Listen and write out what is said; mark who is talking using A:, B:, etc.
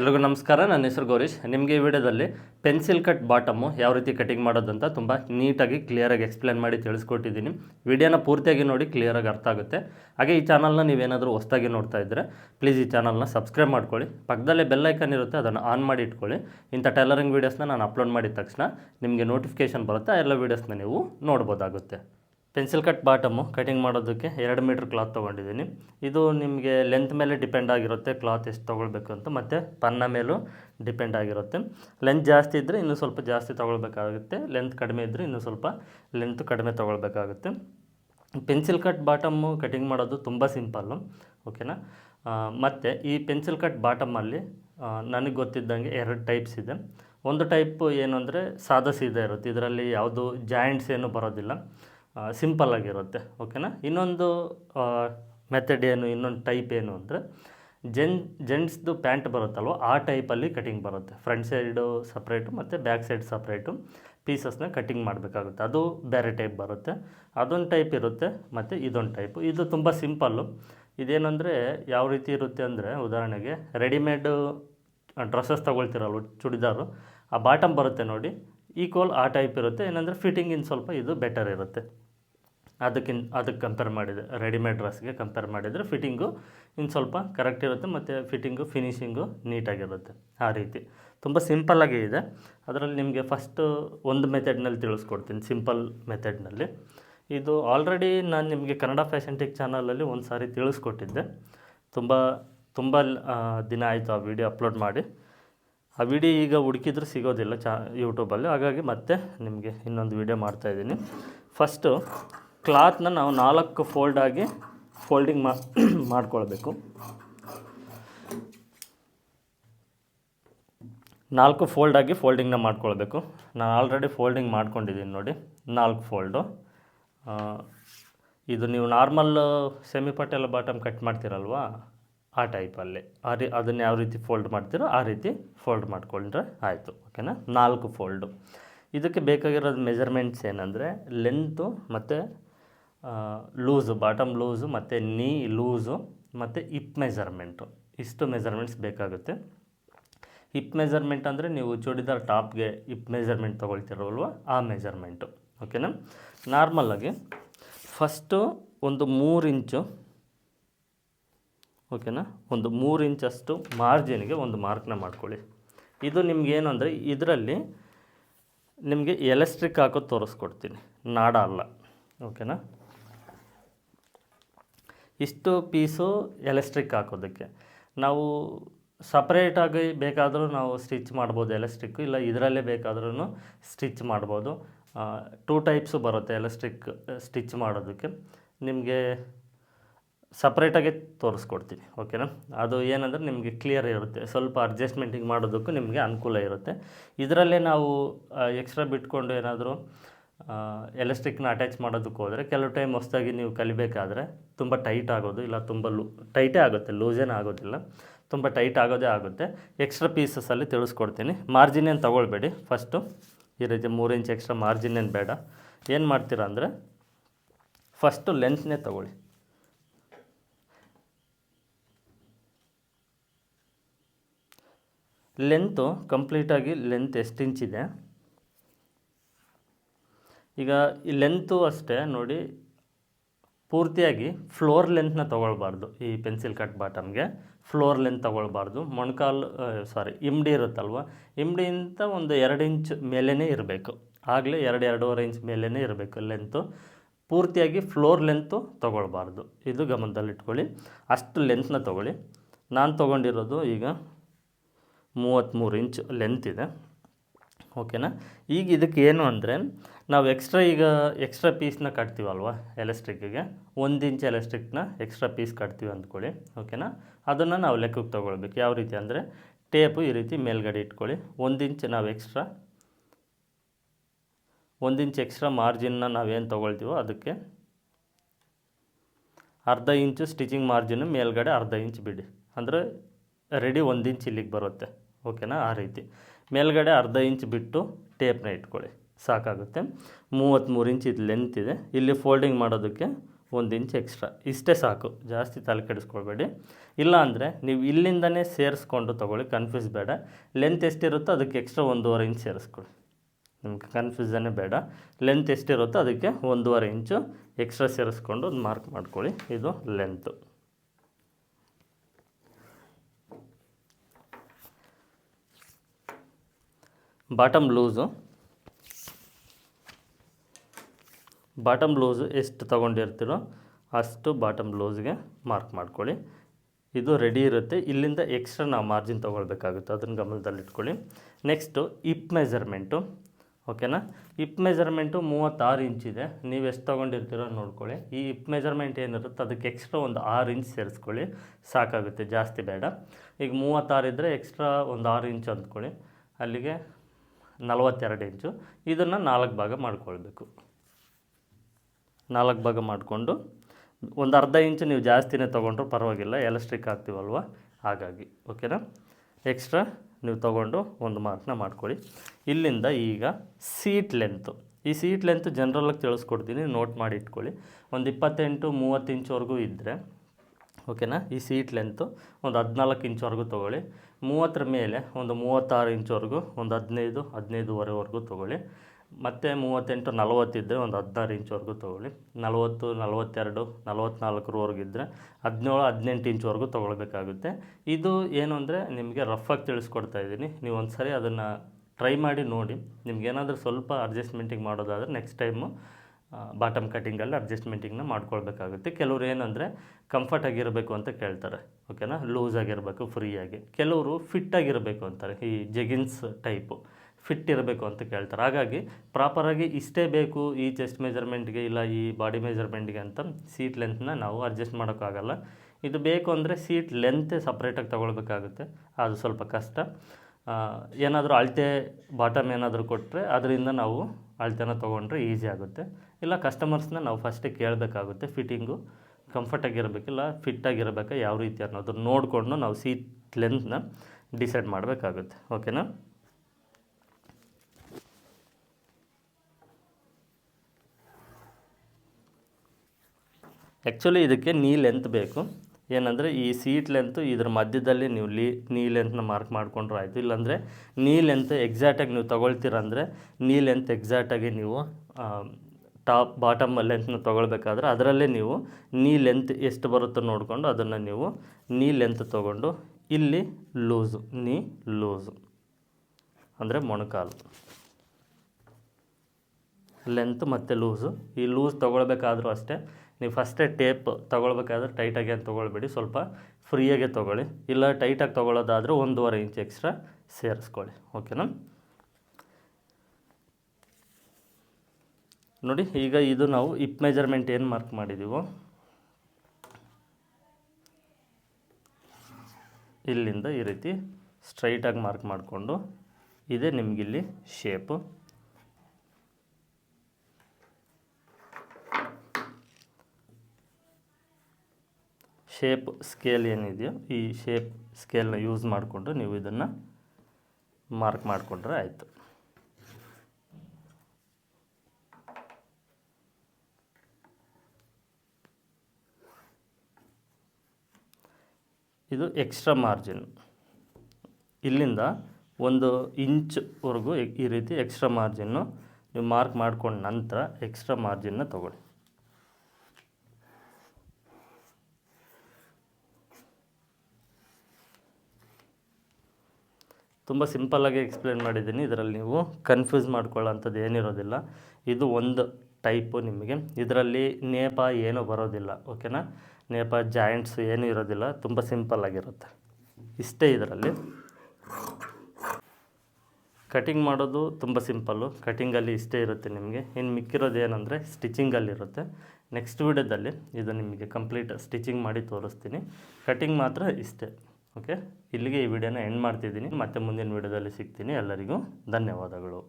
A: ಎಲ್ರಿಗೂ ನಮಸ್ಕಾರ, ನನ್ನ ಹೆಸರು ಗೌರೀಶ್. ನಿಮಗೆ ಈ ವಿಡಿಯೋದಲ್ಲಿ ಪೆನ್ಸಿಲ್ ಕಟ್ ಬಾಟಮು ಯಾವ ರೀತಿ ಕಟಿಂಗ್ ಮಾಡೋದಂತ ತುಂಬ ನೀಟಾಗಿ ಕ್ಲಿಯರಾಗಿ ಎಕ್ಸ್ಪ್ಲೇನ್ ಮಾಡಿ ತಿಳಿಸ್ಕೊಟ್ಟಿದ್ದೀನಿ. ವಿಡಿಯೋನ ಪೂರ್ತಿಯಾಗಿ ನೋಡಿ ಕ್ಲಿಯರಾಗಿ ಅರ್ಥ ಆಗುತ್ತೆ. ಹಾಗೆ ಈ ಚಾನಲ್ನ ನೀವೇನಾದರೂ ಹೊಸ್ದಾಗಿ ನೋಡ್ತಾ ಇದ್ದರೆ ಪ್ಲೀಸ್ ಈ ಚಾನಲ್ನ ಸಬ್ಸ್ಕ್ರೈಬ್ ಮಾಡ್ಕೊಳ್ಳಿ. ಪಕ್ಕದಲ್ಲೇ ಬೆಲ್ ಐಕನ್ ಇರುತ್ತೆ, ಅದನ್ನು ಆನ್ ಮಾಡಿ ಇಟ್ಕೊಳ್ಳಿ. ಇಂಥ ಟೈಲರಿಂಗ್ ವೀಡಿಯೋಸ್ನ ನಾನು ಅಪ್ಲೋಡ್ ಮಾಡಿದ ತಕ್ಷಣ ನಿಮಗೆ ನೋಟಿಫಿಕೇಷನ್ ಬರುತ್ತೆ, ಎಲ್ಲ ವೀಡಿಯೋಸ್ನ ನೀವು ನೋಡ್ಬೋದಾಗುತ್ತೆ. ಪೆನ್ಸಿಲ್ ಕಟ್ ಬಾಟಮು ಕಟಿಂಗ್ ಮಾಡೋದಕ್ಕೆ ಎರಡು ಮೀಟ್ರ್ ಕ್ಲಾತ್ ತೊಗೊಂಡಿದ್ದೀನಿ. ಇದು ನಿಮಗೆ ಲೆಂತ್ ಮೇಲೆ ಡಿಪೆಂಡ್ ಆಗಿರುತ್ತೆ ಕ್ಲಾತ್ ಎಷ್ಟು ತೊಗೊಳ್ಬೇಕು ಅಂತ, ಮತ್ತು ಪನ್ನ ಮೇಲೂ ಡಿಪೆಂಡ್ ಆಗಿರುತ್ತೆ. ಲೆಂತ್ ಜಾಸ್ತಿ ಇದ್ದರೆ ಇನ್ನೂ ಸ್ವಲ್ಪ ಜಾಸ್ತಿ ತೊಗೊಳ್ಬೇಕಾಗುತ್ತೆ. ಲೆಂತ್ ಕಡಿಮೆ ಇದ್ದರೆ ಇನ್ನೂ ಸ್ವಲ್ಪ ಲೆಂತ್ ಕಡಿಮೆ ತೊಗೊಳ್ಬೇಕಾಗುತ್ತೆ. ಪೆನ್ಸಿಲ್ ಕಟ್ ಬಾಟಮ್ಮು ಕಟಿಂಗ್ ಮಾಡೋದು ತುಂಬ ಸಿಂಪಲ್ಲು ಓಕೆನಾ? ಮತ್ತು ಈ ಪೆನ್ಸಿಲ್ ಕಟ್ ಬಾಟಮಲ್ಲಿ ನನಗೆ ಗೊತ್ತಿದ್ದಂಗೆ ಎರಡು ಟೈಪ್ಸ್ ಇದೆ. ಒಂದು ಟೈಪ್ ಏನು ಅಂದರೆ ಸಾದಾ ಸೀದಾ ಇರುತ್ತೆ. ಇದರಲ್ಲಿ ಯಾವುದು ಜಾಯಿಂಟ್ಸ್ ಏನು ಬರೋದಿಲ್ಲ. ಸಿಂಪಲ್ ಆಗಿರುತ್ತೆ ಓಕೆನಾ ಇನ್ನೊಂದು ಮೆಥಡ್ ಏನು, ಇನ್ನೊಂದು ಟೈಪ್ ಏನು ಅಂದರೆ ಜೆನ್ ಜೆಂಟ್ಸ್ದು ಪ್ಯಾಂಟ್ ಬರುತ್ತಲ್ವ, ಆ ಟೈಪಲ್ಲಿ ಕಟಿಂಗ್ ಬರುತ್ತೆ. ಫ್ರಂಟ್ ಸೈಡು ಸಪ್ರೇಟು ಮತ್ತು ಬ್ಯಾಕ್ ಸೈಡ್ ಸಪ್ರೇಟು ಪೀಸಸ್ನ ಕಟಿಂಗ್ ಮಾಡಬೇಕಾಗುತ್ತೆ. ಅದು ಬೇರೆ ಟೈಪ್ ಬರುತ್ತೆ. ಅದೊಂದು ಟೈಪ್ ಇರುತ್ತೆ, ಮತ್ತು ಇದೊಂದು ಟೈಪು ಇದು ತುಂಬ ಸಿಂಪಲ್ಲು ಇದೇನೆಂದರೆ, ಯಾವ ರೀತಿ ಇರುತ್ತೆ ಅಂದರೆ, ಉದಾಹರಣೆಗೆ ರೆಡಿಮೇಡು ಡ್ರೆಸ್ಸಸ್ ತೊಗೊಳ್ತಿರಲ್ವ, ಚೂಡಿದಾರು. ಆ ಬಾಟಮ್ ಬರುತ್ತೆ ನೋಡಿ ಈಕ್ವಲ್ ಆ ಟೈಪ್ ಇರುತ್ತೆ. ಏನಂದರೆ ಫಿಟ್ಟಿಂಗಿನ ಸ್ವಲ್ಪ ಇದು ಬೆಟರ್ ಇರುತ್ತೆ. ಅದಕ್ಕಿಂತ ಅದಕ್ಕೆ ಕಂಪೇರ್ ಮಾಡಿದೆ. ರೆಡಿಮೇಡ್ ಡ್ರೆಸ್ಗೆ ಕಂಪೇರ್ ಮಾಡಿದರೆ ಫಿಟ್ಟಿಂಗು ಇನ್ನು ಸ್ವಲ್ಪ ಕರೆಕ್ಟ್ ಇರುತ್ತೆ, ಮತ್ತು ಫಿಟ್ಟಿಂಗು ಫಿನಿಷಿಂಗು ನೀಟಾಗಿರುತ್ತೆ ಆ ರೀತಿ. ತುಂಬ ಸಿಂಪಲ್ಲಾಗಿ ಇದೆ. ಅದರಲ್ಲಿ ನಿಮಗೆ ಫಸ್ಟು ಒಂದು ಮೆಥಡ್ನಲ್ಲಿ ತಿಳಿಸ್ಕೊಡ್ತೀನಿ ಸಿಂಪಲ್ ಮೆಥಡ್ನಲ್ಲಿ ಇದು ಆಲ್ರೆಡಿ ನಾನು ನಿಮಗೆ ಕನ್ನಡ ಫ್ಯಾಷನ್ ಟೆಕ್ ಚಾನಲಲ್ಲಿ ಒಂದು ಸಾರಿ ತಿಳಿಸ್ಕೊಟ್ಟಿದ್ದೆ. ತುಂಬ ತುಂಬ ದಿನ ಆಯಿತು ಆ ವಿಡಿಯೋ ಅಪ್ಲೋಡ್ ಮಾಡಿ. ಆ ವಿಡಿಯೋ ಈಗ ಹುಡುಕಿದ್ರೆ ಸಿಗೋದಿಲ್ಲ ಚಾ ಯೂಟ್ಯೂಬಲ್ಲಿ ಹಾಗಾಗಿ ಮತ್ತೆ ನಿಮಗೆ ಇನ್ನೊಂದು ವಿಡಿಯೋ ಮಾಡ್ತಾಯಿದ್ದೀನಿ ಫಸ್ಟು ಕ್ಲಾತ್ನ ನಾವು ನಾಲ್ಕು ಫೋಲ್ಡಾಗಿ ಫೋಲ್ಡಿಂಗ್ ಮಾ ಮಾಡ್ಕೊಳ್ಬೇಕು. ನಾಲ್ಕು ಫೋಲ್ಡಾಗಿ ಫೋಲ್ಡಿಂಗ್ನ ಮಾಡ್ಕೊಳ್ಬೇಕು. ನಾನು ಆಲ್ರೆಡಿ ಫೋಲ್ಡಿಂಗ್ ಮಾಡ್ಕೊಂಡಿದ್ದೀನಿ ನೋಡಿ, ನಾಲ್ಕು ಫೋಲ್ಡು. ಇದು ನೀವು ನಾರ್ಮಲ್ ಸೆಮಿ ಪಟೇಲ್ ಬಾಟಮ್ ಕಟ್ ಮಾಡ್ತೀರಲ್ವಾ? ಆ ಟೈಪಲ್ಲಿ ಆ ರೀ, ಅದನ್ನು ಯಾವ ರೀತಿ ಫೋಲ್ಡ್ ಮಾಡ್ತೀರೋ ಆ ರೀತಿ ಫೋಲ್ಡ್ ಮಾಡ್ಕೊಂಡ್ರೆ ಆಯಿತು, ಓಕೆನಾ? ನಾಲ್ಕು ಫೋಲ್ಡು. ಇದಕ್ಕೆ ಬೇಕಾಗಿರೋದು ಮೆಜರ್ಮೆಂಟ್ಸ್ ಏನಂದರೆ ಲೆಂತು ಮತ್ತು ಲೂಸು, ಬಾಟಮ್ ಲೂಸು, ಮತ್ತು ನೀ, ಲೂಸು, ಮತ್ತು ಹಿಪ್ ಮೆಜರ್ಮೆಂಟು. ಇಷ್ಟು ಮೆಜರ್ಮೆಂಟ್ಸ್ ಬೇಕಾಗುತ್ತೆ. ಹಿಪ್ ಮೆಜರ್ಮೆಂಟ್ ಅಂದರೆ ನೀವು ಚೂಡಿದಾರ್ ಟಾಪ್ಗೆ ಹಿಪ್ ಮೆಜರ್ಮೆಂಟ್ ತೊಗೊಳ್ತಿರೋಲ್ವ? ಆ ಮೆಜರ್ಮೆಂಟು. ಓಕೆನಾ? ನಾರ್ಮಲಾಗಿ ಫಸ್ಟು ಒಂದು ಮೂರು ಇಂಚು, ಓಕೆನಾ? ಒಂದು ಮೂರು ಇಂಚಷ್ಟು ಮಾರ್ಜಿನ್ಗೆ ಒಂದು ಮಾರ್ಕ್ನ ಮಾಡ್ಕೊಳ್ಳಿ. ಇದು ನಿಮ್ಗೇನು ಅಂದರೆ ಇದರಲ್ಲಿ ನಿಮಗೆ ಎಲೆಸ್ಟ್ರಿಕ್ ಹಾಕೋದು ತೋರಿಸ್ಕೊಡ್ತೀನಿ. ನಾಡ ಅಲ್ಲ. ಓಕೆನಾ? ಇಷ್ಟು ಪೀಸು ಎಲೆಸ್ಟ್ರಿಕ್ ಹಾಕೋದಕ್ಕೆ. ನಾವು ಸಪ್ರೇಟಾಗಿ ಬೇಕಾದರೂ ನಾವು ಸ್ಟಿಚ್ ಮಾಡ್ಬೋದು ಎಲೆಸ್ಟ್ರಿಕ್ಕು ಇಲ್ಲ ಇದರಲ್ಲೇ ಬೇಕಾದ್ರೂ ಸ್ಟಿಚ್ ಮಾಡ್ಬೋದು. ಟೂ ಟೈಪ್ಸು ಬರುತ್ತೆ ಎಲೆಸ್ಟ್ರಿಕ್ ಸ್ಟಿಚ್ ಮಾಡೋದಕ್ಕೆ. ನಿಮಗೆ ಸಪ್ರೇಟಾಗಿ ತೋರಿಸ್ಕೊಡ್ತೀನಿ, ಓಕೆನಾ? ಅದು ಏನಂದರೆ ನಿಮಗೆ ಕ್ಲಿಯರ್ ಇರುತ್ತೆ, ಸ್ವಲ್ಪ ಅಡ್ಜಸ್ಟ್ಮೆಂಟಿಂಗ್ ಮಾಡೋದಕ್ಕೂ ನಿಮಗೆ ಅನುಕೂಲ ಇರುತ್ತೆ. ಇದರಲ್ಲೇ ನಾವು ಎಕ್ಸ್ಟ್ರಾ ಬಿಟ್ಕೊಂಡು ಏನಾದರೂ ಎಲೆಕ್ಟ್ರಿಕ್ನ ಅಟ್ಯಾಚ್ ಮಾಡೋದಕ್ಕೆ ಹೋದರೆ ಕೆಲವು ಟೈಮ್ ಹೊಸದಾಗಿ ನೀವು ಕಲಿಬೇಕಾದ್ರೆ ತುಂಬ ಟೈಟ್ ಆಗೋದು ಇಲ್ಲ ತುಂಬ ಲೂ ಟೈಟೇ ಆಗುತ್ತೆ ಲೂಸೇನೇ ಆಗೋದಿಲ್ಲ. ತುಂಬ ಟೈಟ್ ಆಗೋದೇ ಆಗುತ್ತೆ. ಎಕ್ಸ್ಟ್ರಾ ಪೀಸಸಲ್ಲಿ ತಿಳಿಸ್ಕೊಡ್ತೀನಿ. ಮಾರ್ಜಿನ್ ಏನು ತೊಗೊಳ್ಬೇಡಿ. ಫಸ್ಟು ಈ ರೀತಿ ಮೂರು ಇಂಚ್ ಎಕ್ಸ್ಟ್ರಾ ಮಾರ್ಜಿನ್ ಏನು ಬೇಡ. ಏನು ಮಾಡ್ತೀರಾ ಅಂದರೆ ಫಸ್ಟು ಲೆಂತ್ನೇ ತೊಗೊಳ್ಳಿ. ಲೆಂತು ಕಂಪ್ಲೀಟಾಗಿ ಲೆಂತ್ ಎಷ್ಟು ಇಂಚಿದೆ ಈಗ ಈ ಲೆಂತು ಅಷ್ಟೇ ನೋಡಿ, ಪೂರ್ತಿಯಾಗಿ ಫ್ಲೋರ್ ಲೆಂತ್ನ ತೊಗೊಳ್ಬಾರ್ದು ಈ ಪೆನ್ಸಿಲ್ ಕಟ್ ಬಾಟಮ್ಗೆ ಫ್ಲೋರ್ ಲೆಂತ್ ತೊಗೊಳ್ಬಾರ್ದು. ಮೊಣಕಾಲು ಸಾರಿ ಇಮ್ಡಿ ಇರುತ್ತಲ್ವ? ಇಮ್ಡಿಯಿಂದ ಒಂದು ಎರಡು ಇಂಚ್ ಮೇಲೇ ಇರಬೇಕು. ಆಗಲೇ ಎರಡು, ಎರಡೂವರೆ ಇಂಚ್ ಮೇಲೇ ಇರಬೇಕು ಲೆಂತು ಪೂರ್ತಿಯಾಗಿ ಫ್ಲೋರ್ ಲೆಂತು ತೊಗೊಳ್ಬಾರ್ದು. ಇದು ಗಮನದಲ್ಲಿಟ್ಕೊಳ್ಳಿ. ಅಷ್ಟು ಲೆಂತ್ನ ತೊಗೊಳ್ಳಿ. ನಾನು ತೊಗೊಂಡಿರೋದು ಈಗ ಮೂವತ್ತ್ಮೂರು ಇಂಚ್ ಲೆಂತ್ ಇದೆ. ಓಕೆನಾ? ಈಗ ಇದಕ್ಕೆ ಏನು ಅಂದರೆ, ನಾವು ಎಕ್ಸ್ಟ್ರಾ ಈಗ ಎಕ್ಸ್ಟ್ರಾ ಪೀಸ್ನ ಕಟ್ತೀವಲ್ವ ಎಲೆಸ್ಟ್ರಿಕ್ಕಿಗೆ ಒಂದು ಇಂಚ್ ಎಲೆಕ್ಟ್ರಿಕ್ನ ಎಕ್ಸ್ಟ್ರಾ ಪೀಸ್ ಕಟ್ತೀವಿ ಅಂದ್ಕೊಳ್ಳಿ, ಓಕೆನಾ? ಅದನ್ನು ನಾವು ಲೆಕ್ಕಕ್ಕೆ ತೊಗೊಳ್ಬೇಕು. ಯಾವ ರೀತಿ ಅಂದರೆ ಟೇಪು ಈ ರೀತಿ ಮೇಲ್ಗಡೆ ಇಟ್ಕೊಳ್ಳಿ. ಒಂದು ಇಂಚ್ ನಾವು ಎಕ್ಸ್ಟ್ರಾ ಒಂದು ಇಂಚ್ ಎಕ್ಸ್ಟ್ರಾ ಮಾರ್ಜಿನ್ನ ನಾವೇನು ತೊಗೊಳ್ತೀವೋ ಅದಕ್ಕೆ ಅರ್ಧ ಇಂಚು ಸ್ಟಿಚಿಂಗ್ ಮಾರ್ಜಿನ್ ಮೇಲ್ಗಡೆ ಅರ್ಧ ಇಂಚ್ ಬಿಡಿ. ಅಂದರೆ ರೆಡಿ ಒಂದು ಇಂಚ್ ಇಲ್ಲಿಗೆ ಬರುತ್ತೆ. ಓಕೆನಾ? ಆ ರೀತಿ. ಮೇಲ್ಗಡೆ ಅರ್ಧ ಇಂಚ್ ಬಿಟ್ಟು ಟೇಪ್ನ ಇಟ್ಕೊಳ್ಳಿ. ಸಾಕಾಗುತ್ತೆ. ಮೂವತ್ತ್ಮೂರು ಇಂಚ್ ಇದು ಲೆಂತ್ ಇದೆ. ಇಲ್ಲಿ ಫೋಲ್ಡಿಂಗ್ ಮಾಡೋದಕ್ಕೆ ಒಂದು ಇಂಚ್ ಎಕ್ಸ್ಟ್ರಾ ಇಷ್ಟೇ ಸಾಕು. ಜಾಸ್ತಿ ತಲೆ ಕೆಡಿಸ್ಕೊಳ್ಬೇಡಿ. ಇಲ್ಲಾಂದರೆ ನೀವು ಇಲ್ಲಿಂದನೇ ಸೇರಿಸ್ಕೊಂಡು ತೊಗೊಳ್ಳಿ. ಕನ್ಫ್ಯೂಸ್ ಬೇಡ. ಲೆಂತ್ ಎಷ್ಟಿರುತ್ತೋ ಅದಕ್ಕೆ ಎಕ್ಸ್ಟ್ರಾ ಒಂದೂವರೆ ಇಂಚ್ ಸೇರಿಸ್ಕೊಳ್ಳಿ. ನಿಮ್ಗೆ ಕನ್ಫ್ಯೂಸನ್ನೇ ಬೇಡ. ಲೆಂತ್ ಎಷ್ಟಿರುತ್ತೋ ಅದಕ್ಕೆ ಒಂದೂವರೆ ಇಂಚು ಎಕ್ಸ್ಟ್ರಾ ಸೇರಿಸ್ಕೊಂಡು ಒಂದು ಮಾರ್ಕ್ ಮಾಡ್ಕೊಳ್ಳಿ. ಇದು length bottom loose. Bottom loose ಎಷ್ಟು ತೊಗೊಂಡಿರ್ತೀರೋ ಅಷ್ಟು ಬಾಟಮ್ ಲೂಸ್ಗೆ ಮಾರ್ಕ್ ಮಾಡ್ಕೊಳ್ಳಿ. ಇದು ರೆಡಿ ಇರುತ್ತೆ. ಇಲ್ಲಿಂದ ಎಕ್ಸ್ಟ್ರಾ ನಾವು ಮಾರ್ಜಿನ್ ತೊಗೊಳ್ಬೇಕಾಗುತ್ತೆ. ಅದನ್ನು ಗಮನದಲ್ಲಿಟ್ಕೊಳ್ಳಿ. ನೆಕ್ಸ್ಟು ಇಪ್ ಮೆಜರ್ಮೆಂಟು. ಓಕೆನಾ? ಇಪ್ ಮೆಜರ್ಮೆಂಟು ಮೂವತ್ತಾರು ಇದೆ. ನೀವು ಎಷ್ಟು ತೊಗೊಂಡಿರ್ತೀರೋ ನೋಡ್ಕೊಳ್ಳಿ. ಈ ಇಪ್ ಮೆಜರ್ಮೆಂಟ್ ಏನಿರುತ್ತೆ ಅದಕ್ಕೆ ಎಕ್ಸ್ಟ್ರಾ ಒಂದು ಆರು ಇಂಚ್ ಸೇರಿಸ್ಕೊಳ್ಳಿ. ಸಾಕಾಗುತ್ತೆ. ಜಾಸ್ತಿ ಬೇಡ. ಈಗ ಮೂವತ್ತಾರು ಇದ್ದರೆ ಎಕ್ಸ್ಟ್ರಾ ಒಂದು ಆರು ಇಂಚ್ ಅಂದ್ಕೊಳ್ಳಿ. ಅಲ್ಲಿಗೆ ನಲವತ್ತೆರಡು ಇಂಚು. ಇದನ್ನು ನಾಲ್ಕು ಭಾಗ ಮಾಡ್ಕೊಳ್ಬೇಕು. ನಾಲ್ಕು ಭಾಗ ಮಾಡಿಕೊಂಡು ಒಂದು ಅರ್ಧ ಇಂಚು ನೀವು ಜಾಸ್ತಿನೇ ತೊಗೊಂಡ್ರು ಪರವಾಗಿಲ್ಲ, ಎಲಾಸ್ಟಿಕ್ ಹಾಕ್ತೀವಲ್ವ? ಹಾಗಾಗಿ, ಓಕೆನಾ? ಎಕ್ಸ್ಟ್ರಾ ನೀವು ತೊಗೊಂಡು ಒಂದು ಮಾರ್ಕ್ನ ಮಾಡ್ಕೊಳ್ಳಿ. ಇಲ್ಲಿಂದ ಈಗ ಸೀಟ್ ಲೆಂತು. ಈ ಸೀಟ್ ಲೆಂತ್ ಜನರಲಾಗಿ ತಿಳಿಸ್ಕೊಡ್ತೀನಿ, ನೋಟ್ ಮಾಡಿ ಇಟ್ಕೊಳ್ಳಿ. ಒಂದು ಇಪ್ಪತ್ತೆಂಟು, ಮೂವತ್ತು ಇಂಚ್ವರೆಗೂ ಇದ್ದರೆ ಓಕೆನಾ? ಈ ಸೀಟ್ ಲೆಂತು ಒಂದು ಹದಿನಾಲ್ಕು ಇಂಚ್ವರೆಗೂ ತೊಗೊಳ್ಳಿ. ಮೂವತ್ತರ ಮೇಲೆ ಒಂದು ಮೂವತ್ತಾರು ಇಂಚ್ವರೆಗೂ, ಒಂದು ಹದಿನೈದು, ಹದಿನೈದುವರೆವರೆಗೂ ತೊಗೊಳ್ಳಿ. ಮತ್ತು ಮೂವತ್ತೆಂಟು ನಲವತ್ತಿದ್ದರೆ ಒಂದು ಹದಿನಾರು ಇಂಚ್ವರೆಗೂ ತೊಗೊಳ್ಳಿ. ನಲವತ್ತು, ನಲವತ್ತೆರಡು ನಲವತ್ತ್ನಾಲ್ಕರವರೆಗೂ ಇದ್ದರೆ ಹದಿನೇಳು, ಹದಿನೆಂಟು ಇಂಚ್ವರೆಗೂ ತೊಗೊಳ್ಬೇಕಾಗುತ್ತೆ. ಇದು ಏನು ಅಂದರೆ ನಿಮಗೆ ರಫಾಗಿ ತಿಳಿಸ್ಕೊಡ್ತಾ ಇದ್ದೀನಿ. ನೀವು ಒಂದು ಸರಿ ಅದನ್ನು ಟ್ರೈ ಮಾಡಿ ನೋಡಿ. ನಿಮ್ಗೇನಾದರೂ ಸ್ವಲ್ಪ ಅಡ್ಜಸ್ಟ್ಮೆಂಟಿಗೆ ಮಾಡೋದಾದರೆ ನೆಕ್ಸ್ಟ್ ಟೈಮು ಬಾಟಮ್ ಕಟ್ಟಿಂಗಲ್ಲಿ ಅಡ್ಜಸ್ಟ್ಮೆಂಟಿಂಗ್ನ ಮಾಡ್ಕೊಳ್ಬೇಕಾಗುತ್ತೆ. ಕೆಲವ್ರು ಏನಂದರೆ ಕಂಫರ್ಟಾಗಿರಬೇಕು ಅಂತ ಕೇಳ್ತಾರೆ ಓಕೆನಾ ಲೂಸ್ ಆಗಿರಬೇಕು ಫ್ರೀಯಾಗಿ ಕೆಲವರು ಫಿಟ್ ಆಗಿರಬೇಕು ಅಂತಾರೆ, ಈ ಜೆಗಿನ್ಸ್ ಟೈಪು ಫಿಟ್ ಇರಬೇಕು ಅಂತ ಕೇಳ್ತಾರೆ. ಹಾಗಾಗಿ ಪ್ರಾಪರಾಗಿ ಇಷ್ಟೇ ಬೇಕು ಈ ಚೆಸ್ಟ್ ಮೆಜರ್ಮೆಂಟ್ಗೆ ಇಲ್ಲ ಈ ಬಾಡಿ ಮೆಜರ್ಮೆಂಟ್ಗೆ ಅಂತ ಸೀಟ್ ಲೆಂತ್ನ ನಾವು ಅಡ್ಜಸ್ಟ್ ಮಾಡೋಕ್ಕಾಗಲ್ಲ. ಇದು ಬೇಕು ಅಂದರೆ ಸೀಟ್ ಲೆಂತೇ ಸಪ್ರೇಟಾಗಿ ತೊಗೊಳ್ಬೇಕಾಗುತ್ತೆ. ಅದು ಸ್ವಲ್ಪ ಕಷ್ಟ. ಏನಾದರೂ ಅಳತೆ ಬಾಟಮ್ ಏನಾದರೂ ಕೊಟ್ಟರೆ ಅದರಿಂದ ನಾವು ಅಳತೆನ ತೊಗೊಂಡ್ರೆ ಈಸಿ ಆಗುತ್ತೆ. ಇಲ್ಲ ಕಸ್ಟಮರ್ಸ್ನ ನಾವು ಫಸ್ಟೇ ಕೇಳಬೇಕಾಗುತ್ತೆ ಫಿಟ್ಟಿಂಗು ಕಂಫರ್ಟಾಗಿರಬೇಕಿಲ್ಲ ಫಿಟ್ಟಾಗಿರಬೇಕಾ ಯಾವ ರೀತಿ ಅನ್ನೋದನ್ನ ನೋಡಿಕೊಂಡು ನಾವು ಸೀಟ್ ಲೆಂತ್ನ ಡಿಸೈಡ್ ಮಾಡಬೇಕಾಗುತ್ತೆ. ಓಕೆನಾ ಆ್ಯಕ್ಚುಲಿ ಇದಕ್ಕೆ ನೀ ಲೆಂತ್ ಬೇಕು. ಏನಂದರೆ ಈ ಸೀಟ್ ಲೆಂತು ಇದ್ರ ಮಧ್ಯದಲ್ಲಿ ನೀವು ಲೀ ನೀ ಲೆಂತ್ನ ಮಾರ್ಕ್ ಮಾಡಿಕೊಂಡ್ರೆ ಆಯಿತು. ಇಲ್ಲಾಂದರೆ ನೀ ಲೆಂತ್ ಎಕ್ಸಾಕ್ಟಾಗಿ ನೀವು ತೊಗೊಳ್ತೀರಂದರೆ ನೀ ಲೆಂತ್ ಎಕ್ಸಾಕ್ಟಾಗಿ ನೀವು ಟಾಪ್, ಬಾಟಮ್ ಲೆಂತ್ನ ತೊಗೊಳ್ಬೇಕಾದ್ರೆ ಅದರಲ್ಲೇ ನೀವು ನೀ ಲೆಂತ್ ಎಷ್ಟು ಬರುತ್ತೋ ನೋಡಿಕೊಂಡು ಅದನ್ನು ನೀವು ನೀ ಲೆಂತ್ ತೊಗೊಂಡು ಇಲ್ಲಿ ಲೂಸು, ನೀ ಲೂಸು. ಅಂದರೆ ಮೊಣಕಾಲು. ಲೆಂತ್ ಮತ್ತು ಲೂಸು. ಈ ಲೂಸ್ ತೊಗೊಳ್ಬೇಕಾದ್ರೂ ಅಷ್ಟೇ, ನೀವು ಫಸ್ಟೇ ಟೇಪ್ ತೊಗೊಳ್ಬೇಕಾದ್ರೆ ಟೈಟಾಗಿ ಅಂತ ತೊಗೊಳ್ಬೇಡಿ. ಸ್ವಲ್ಪ ಫ್ರೀಯಾಗೆ ತೊಗೊಳ್ಳಿ. ಇಲ್ಲ ಟೈಟಾಗಿ ತೊಗೊಳ್ಳೋದಾದರೆ ಒಂದೂವರೆ ಇಂಚ್ ಎಕ್ಸ್ಟ್ರಾ ಸೇರಿಸ್ಕೊಳ್ಳಿ. ಓಕೆನಾ ನೋಡಿ, ಈಗ ಇದು ನಾವು ಇಪ್ ಮೆಜರ್ಮೆಂಟ್ ಏನು ಮಾರ್ಕ್ ಮಾಡಿದ್ದೀವೋ ಇಲ್ಲಿಂದ ಈ ರೀತಿ ಸ್ಟ್ರೈಟಾಗಿ ಮಾರ್ಕ್ ಮಾಡಿಕೊಂಡು, ಇದೇ ನಿಮಗಿಲ್ಲಿ ಶೇಪು ಶೇಪ್ ಸ್ಕೇಲ್ ಏನಿದೆಯೋ, ಈ ಶೇಪ್ ಸ್ಕೇಲ್ನ ಯೂಸ್ ಮಾಡಿಕೊಂಡು ನೀವು ಇದನ್ನು ಮಾರ್ಕ್ ಮಾಡಿಕೊಂಡ್ರೆ ಆಯಿತು. ಇದು ಎಕ್ಸ್ಟ್ರಾ ಮಾರ್ಜಿನ್ ಇಲ್ಲಿಂದ ಒಂದು ಇಂಚ್ವರೆಗೂ ಈ ರೀತಿ ಎಕ್ಸ್ಟ್ರಾ ಮಾರ್ಜಿನ್ನು ನೀವು ಮಾರ್ಕ್ ಮಾಡ್ಕೊಂಡ ನಂತರ ಎಕ್ಸ್ಟ್ರಾ ಮಾರ್ಜಿನ್ನ ತಗೊಳ್ಳಿ. ತುಂಬ ಸಿಂಪಲ್ಲಾಗಿ ಎಕ್ಸ್ಪ್ಲೇನ್ ಮಾಡಿದ್ದೀನಿ. ಇದರಲ್ಲಿ ನೀವು ಕನ್ಫ್ಯೂಸ್ ಮಾಡ್ಕೊಳ್ಳೋಂಥದ್ದು ಏನಿರೋದಿಲ್ಲ. ಇದು ಒಂದು ಟೈಪು ನಿಮಗೆ. ಇದರಲ್ಲಿ ನೇಪ ಏನೂ ಬರೋದಿಲ್ಲ. ಓಕೆನಾ ನೇಪ ಜಾಯಿಂಟ್ಸ್ ಏನೂ ಇರೋದಿಲ್ಲ, ತುಂಬ ಸಿಂಪಲ್ಲಾಗಿರುತ್ತೆ ಇಷ್ಟೇ ಇದರಲ್ಲಿ. ಕಟಿಂಗ್ ಮಾಡೋದು ತುಂಬ ಸಿಂಪಲ್ಲು. ಕಟಿಂಗಲ್ಲಿ ಇಷ್ಟೇ ಇರುತ್ತೆ ನಿಮಗೆ. ಇನ್ನು ಮಿಕ್ಕಿರೋದು ಏನಂದರೆ ಸ್ಟಿಚಿಂಗಲ್ಲಿರುತ್ತೆ. ನೆಕ್ಸ್ಟ್ ವೀಡಿಯೋದಲ್ಲಿ ಇದು ನಿಮಗೆ ಕಂಪ್ಲೀಟ್ ಸ್ಟಿಚಿಂಗ್ ಮಾಡಿ ತೋರಿಸ್ತೀನಿ. ಕಟಿಂಗ್ ಮಾತ್ರ ಇಷ್ಟೇ. ಓಕೆ? ಇಲ್ಲಿಗೆ ಈ ವಿಡಿಯೋನ ಎಂಡ್ ಮಾಡ್ತಿದ್ದೀನಿ. ಮತ್ತೆ ಮುಂದಿನ ವಿಡಿಯೋದಲ್ಲಿ ಸಿಗ್ತೀನಿ. ಎಲ್ಲರಿಗೂ ಧನ್ಯವಾದಗಳು.